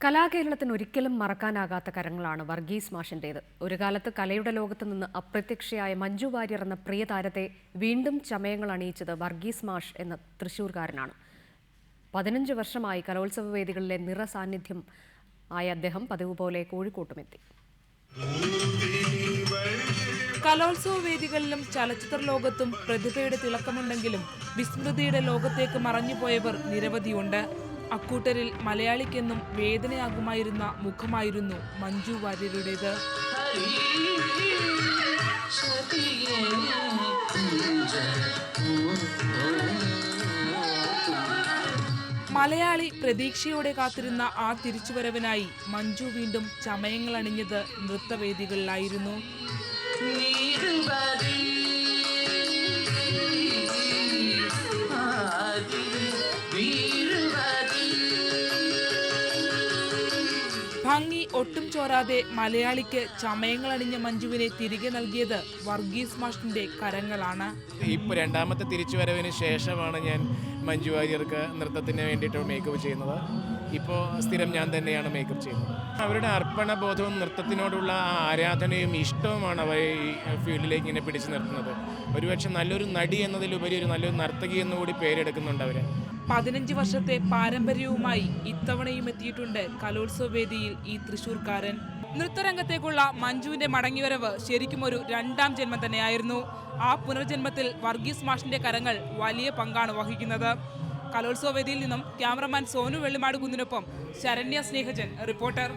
കലാകേരളത്തിന് ഒരിക്കലും മറക്കാനാകാത്ത കരങ്ങളാണ് വർഗീസ് മാഷിന്റേത്. ഒരു കാലത്ത് കലയുടെ ലോകത്ത് നിന്ന് അപ്രത്യക്ഷയായ മഞ്ജു വാര്യർ എന്ന പ്രിയ താരത്തെ വീണ്ടും ചമയങ്ങൾ അണിയിച്ചത് വർഗീസ് മാഷ് എന്ന തൃശൂർകാരനാണ് പതിനഞ്ച് വർഷമായി കലോത്സവ വേദികളിലെ നിറസാന്നിധ്യം ആയ അദ്ദേഹം പതിവ് പോലെ കോഴിക്കോട്ടുമെത്തി. കലോത്സവ വേദികളിലും ചലച്ചിത്ര ലോകത്തും പ്രതിഭയുടെ തിളക്കമുണ്ടെങ്കിലും വിസ്മൃതിയുടെ ലോകത്തേക്ക് മറഞ്ഞുപോയവർ നിരവധിയുണ്ട്. അക്കൂട്ടരിൽ മലയാളിക്കെന്നും വേദനയാകുമായിരുന്ന മുഖമായിരുന്നു മഞ്ജു വാര്യരുടേത്. മലയാളി പ്രതീക്ഷയോടെ കാത്തിരുന്ന ആ തിരിച്ചുവരവിനായി മഞ്ജു വീണ്ടും ചമയങ്ങൾ അണിഞ്ഞത് നൃത്തവേദികളിലായിരുന്നു ഭംഗി ഒട്ടും ചോരാതെ മലയാളിക്ക് ചമയങ്ങൾ അണിഞ്ഞ മഞ്ജുവിനെ തിരികെ നൽകിയത് വർഗീസ് മാഷിന്റെ കരങ്ങളാണ്. ഇപ്പോൾ രണ്ടാമത്തെ തിരിച്ചുവരവിന് ശേഷമാണ് ഞാൻ മഞ്ജു വാര്യർക്ക് നൃത്തത്തിന് വേണ്ടിയിട്ട് മേക്കപ്പ് ചെയ്യുന്നത്. ഇപ്പോൾ സ്ഥിരം ഞാൻ തന്നെയാണ് മേക്കപ്പ് ചെയ്യുന്നത്. അവരുടെ അർപ്പണ ബോധവും നൃത്തത്തിനോടുള്ള ആരാധനയും ഇഷ്ടവുമാണ് അവരെ ഈ ഫീൽഡിലേക്ക് ഇങ്ങനെ പിടിച്ചു നിർത്തുന്നത്. ഒരുപക്ഷെ നല്ലൊരു നടി എന്നതിലുപരി ഒരു നല്ലൊരു നർത്തകി എന്നുകൂടി പേരെടുക്കുന്നുണ്ട് അവർ പതിനഞ്ച് വർഷത്തെ പാരമ്പര്യവുമായി ഇത്തവണയും എത്തിയിട്ടുണ്ട് കലോത്സവ വേദിയിൽ ഈ തൃശൂർക്കാരൻ. നൃത്തരംഗത്തേക്കുള്ള മഞ്ജുവിന്റെ മടങ്ങിവരവ് ശരിക്കും ഒരു രണ്ടാം ജന്മം തന്നെയായിരുന്നു. ആ പുനർജന്മത്തിൽ വർഗീസ് മാഷിന്റെ കരങ്ങൾ വലിയ പങ്കാണ് വഹിക്കുന്നത്. കലോത്സവ വേദിയിൽ നിന്നും ക്യാമറമാൻ സോനു വെള്ളിമാട് കുന്നിനൊപ്പം ശരണ്യ സ്നേഹജൻ റിപ്പോർട്ടർ.